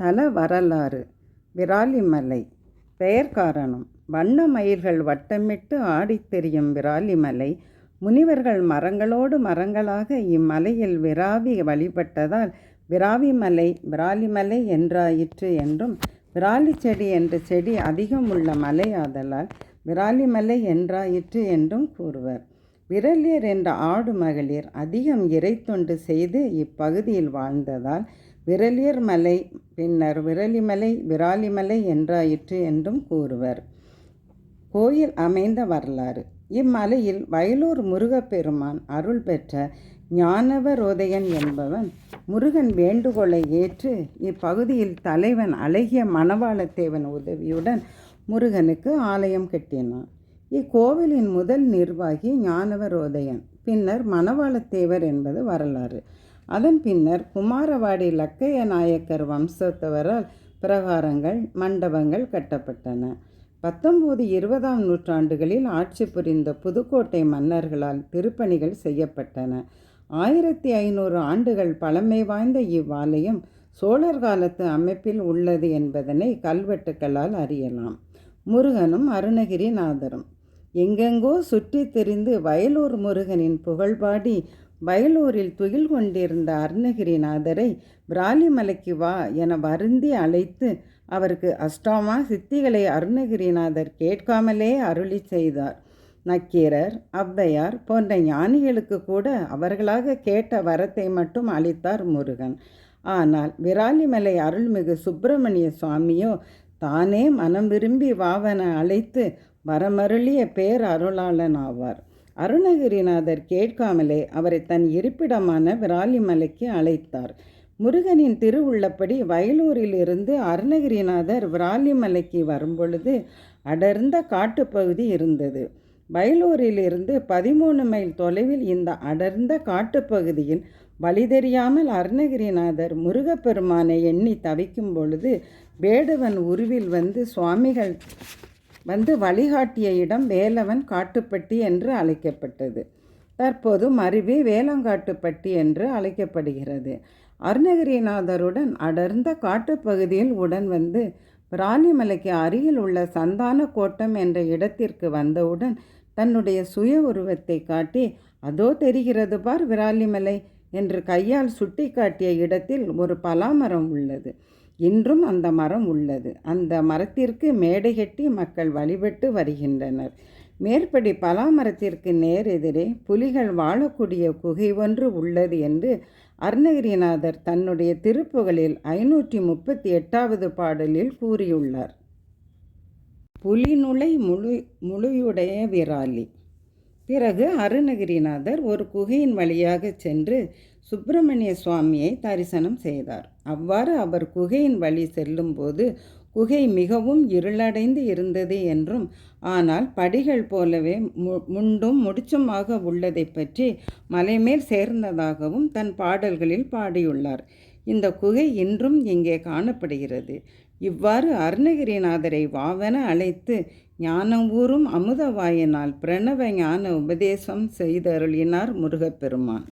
தல வரலாறு. விராலிமலை பெயர் காரணம். வண்ண மயில்கள் வட்டமிட்டு ஆடித் திரியும் விராலிமலை முனிவர்கள் மரங்களோடு மரங்களாக இம்மலையில் விராவி வழிபட்டதால் விராவிமலை விராலிமலை என்றாயிற்று என்றும் விராலி செடி என்ற செடி அதிகம் உள்ள மலையாதலால் விராலிமலை என்றாயிற்று என்றும் கூறுவர். விரலியர் என்ற ஆடு மகளிர் அதிகம் இறைத்தொண்டு செய்து இப்பகுதியில் வாழ்ந்ததால் விரலியர் மலை பின்னர் விரலிமலை விராலிமலை என்றாயிற்று என்றும் கூறுவர். கோயில் அமைந்த வரலாறு. இம்மலையில் வயலூர் முருகப்பெருமான் அருள் பெற்ற ஞானவரோதயன் என்பவன் முருகன் வேண்டுகோளை ஏற்று இப்பகுதியில் தலைவன் அழகிய மணவாளத்தேவன் உதவியுடன் முருகனுக்கு ஆலயம் கட்டினான். இக்கோவிலின் முதல் நிர்வாகி ஞானவரோதயன் பின்னர் மணவாளத்தேவர் என்பது வரலாறு. அதன் பின்னர் குமாரவாடி லக்கைய நாயக்கர் வம்சத்தவரால் பிரகாரங்கள் மண்டபங்கள் கட்டப்பட்டன. பத்தொம்போது இருபதாம் நூற்றாண்டுகளில் ஆட்சி புரிந்த புதுக்கோட்டை மன்னர்களால் திருப்பணிகள் செய்யப்பட்டன. ஆயிரத்தி ஐநூறு ஆண்டுகள் பழமை வாய்ந்த இவ்வாலயம் சோழர் காலத்து அமைப்பில் உள்ளது என்பதனை கல்வெட்டுக்களால் அறியலாம். முருகனும் அருணகிரிநாதரும். எங்கெங்கோ சுற்றி திரிந்து வயலூர் முருகனின் புகழ்பாடி வயலூரில் துயில் கொண்டிருந்த அருணகிரிநாதரை பிராலிமலைக்கு வா என வருந்தி அழைத்து அவருக்கு அஷ்டாமா சித்திகளை அருணகிரிநாதர் கேட்காமலே அருளி செய்தார். நக்கீரர் ஔவையார் போன்ற ஞானிகளுக்கு கூட அவர்களாக கேட்ட வரத்தை மட்டும் அளித்தார் முருகன். ஆனால் விராலிமலை அருள்மிகு சுப்பிரமணிய சுவாமியோ தானே மனம் விரும்பி வாவன அழைத்து வரமருளிய பேர் அருளாளன் ஆவார் அருணகிரிநாதர் கேட்காமலே அவரை தன் இருப்பிடமான விராலிமலைக்கு அழைத்தார். முருகனின் திருவுள்ளப்படி வயலூரிலிருந்து அருணகிரிநாதர் விராலிமலைக்கு வரும்பொழுது அடர்ந்த காட்டுப்பகுதி இருந்தது. வயலூரிலிருந்து பதிமூணு மைல் தொலைவில் இந்த அடர்ந்த காட்டுப்பகுதியில் வழி தெரியாமல் அருணகிரிநாதர் முருகப்பெருமானை எண்ணி தவிக்கும் பொழுது வேடுவன் உருவில் வந்து சுவாமிகள் வந்து வழிகாட்டிய இடம் வேலவன் காட்டுப்பட்டி என்று அழைக்கப்பட்டது. தற்போது மருவி வேலங்காட்டுப்பட்டி என்று அழைக்கப்படுகிறது. அருணகிரிநாதருடன் அடர்ந்த காட்டுப்பகுதியில் உடன் வந்து பிராணிமலைக்கு அருகில் உள்ள சந்தான கோட்டம் என்ற இடத்திற்கு வந்தவுடன் தன்னுடைய சுய உருவத்தை காட்டி அதோ தெரிகிறது பார் விராலிமலை என்று கையால் சுட்டி காட்டிய இடத்தில் ஒரு பலாமரம் உள்ளது. இன்றும் அந்த மரம் உள்ளது. அந்த மரத்திற்கு மேடை கட்டி மக்கள் வழிபட்டு வருகின்றனர். மேற்படி பலாமரத்திற்கு நேர் எதிரே புலிகள் வாழக்கூடிய குகை ஒன்று உள்ளது என்று அருணகிரிநாதர் தன்னுடைய திருப்புகளில் ஐநூற்றி முப்பத்தி எட்டாவது பாடலில் கூறியுள்ளார். புலிநுழை முழு முழுயுடைய விராலி. பிறகு அருணகிரிநாதர் ஒரு குகையின் வழியாக சென்று சுப்பிரமணிய சுவாமியை தரிசனம் செய்தார். அவ்வாறு அவர் குகையின் வழி செல்லும்போது குகை மிகவும் இருளடைந்து இருந்தது என்றும் ஆனால் படிகள் போலவே மு முண்டும் முடிச்சுமாக உள்ளதை பற்றி மலைமேல் சேர்ந்ததாகவும் தன் பாடல்களில் பாடியுள்ளார். இந்த குகை இன்றும் இங்கே காணப்படுகிறது. இவ்வாறு அருணகிரிநாதரை வாவென அழைத்து ஞானம் ஊறும் அமுதவாயினால் பிரணவ ஞான உபதேசம் செய்தருளினார் முருகப்பெருமான்.